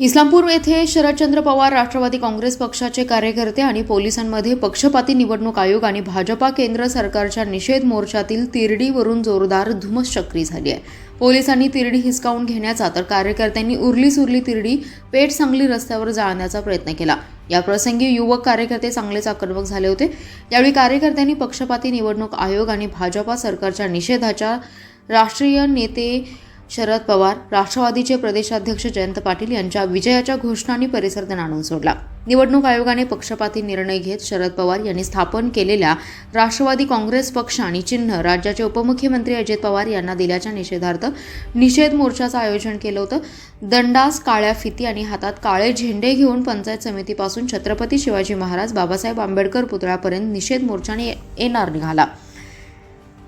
इस्लामपूर येथे शरदचंद्र पवार राष्ट्रवादी काँग्रेस पक्षाचे कार्यकर्ते आणि पोलिसांमध्ये पक्षपाती निवडणूक आयोग आणि भाजपा केंद्र सरकारच्या निषेध मोर्चातील तिरडीवरून जोरदार धुमसचक्री झाली आहे. पोलिसांनी तिरडी हिसकावून घेण्याचा तर कार्यकर्त्यांनी उरली सुरली तिरडी पेठ सांगली रस्त्यावर जाळण्याचा प्रयत्न केला. या प्रसंगी युवक कार्यकर्ते चांगलेच आक्रमक झाले होते. यावेळी कार्यकर्त्यांनी पक्षपाती निवडणूक आयोग आणि भाजपा सरकारच्या निषेधाच्या राष्ट्रीय नेते शरद पवार राष्ट्रवादीचे प्रदेशाध्यक्ष जयंत पाटील यांच्या विजयाच्या घोषणांनी परिसर आणून सोडला. निवडणूक आयोगाने पक्षपाती निर्णय घेत शरद पवार यांनी स्थापन केलेल्या राष्ट्रवादी काँग्रेस पक्ष आणि चिन्ह राज्याचे उपमुख्यमंत्री अजित पवार यांना दिल्याच्या निषेधार्थ निषेध मोर्चाचं आयोजन केलं होतं. दंडास काळ्या फिती आणि हातात काळे झेंडे घेऊन पंचायत समितीपासून छत्रपती शिवाजी महाराज बाबासाहेब आंबेडकर पुतळ्यापर्यंत निषेध मोर्चाने येणार निघाला.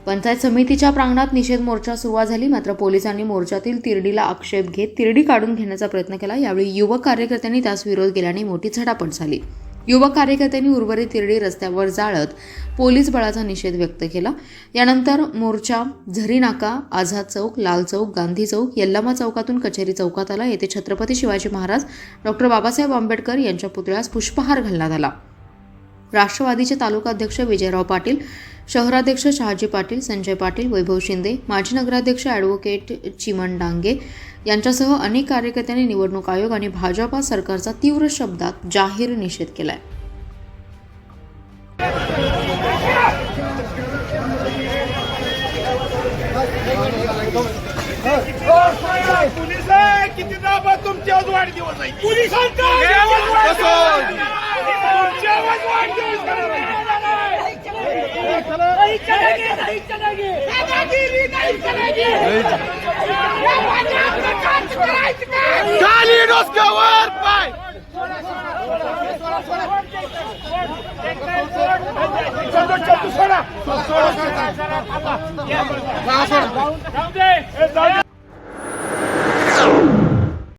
पंचायत समितीच्या प्रांगणात निषेध मोर्चा सुरुवात झाली मात्र पोलिसांनी मोर्चातील तिरडीला आक्षेप घेत तिरडी काढून घेण्याचा प्रयत्न केला. यावेळी युवक कार्यकर्त्यांनी त्यास विरोध केल्याने मोठी झटापट झाली. युवक कार्यकर्त्यांनी उर्वरित तिरडी रस्त्यावर जाळत पोलीस बळाचा निषेध व्यक्त केला. यानंतर मोर्चा झरी नाका आझाद चौक लाल चौक गांधी चौक यल्लामा चौकातून कचेरी चौकात आला. येथे छत्रपती शिवाजी महाराज डॉक्टर बाबासाहेब आंबेडकर यांच्या पुतळ्यास पुष्पहार घालण्यात आला. राष्ट्रवादीचे तालुकाध्यक्ष विजयराव पाटील शहराध्यक्ष शहाजी पाटील संजय पाटील वैभव शिंदे माजी नगराध्यक्ष ॲडव्होकेट चिमण डांगे यांच्यासह अनेक कार्यकर्त्यांनी निवडणूक आयोग आणि भाजपा सरकारचा तीव्र शब्दात जाहीर निषेध केलाय. आहे, किती दाबा तुमच्यावर वाढदिवस आहे पोलिसांचा तुमच्यावर वाढदिवस नहीं चलेगी नहीं चलेगी दादागिरी नाही चलेगी खाली खाली पाय सोडा. सोडा, सोडा.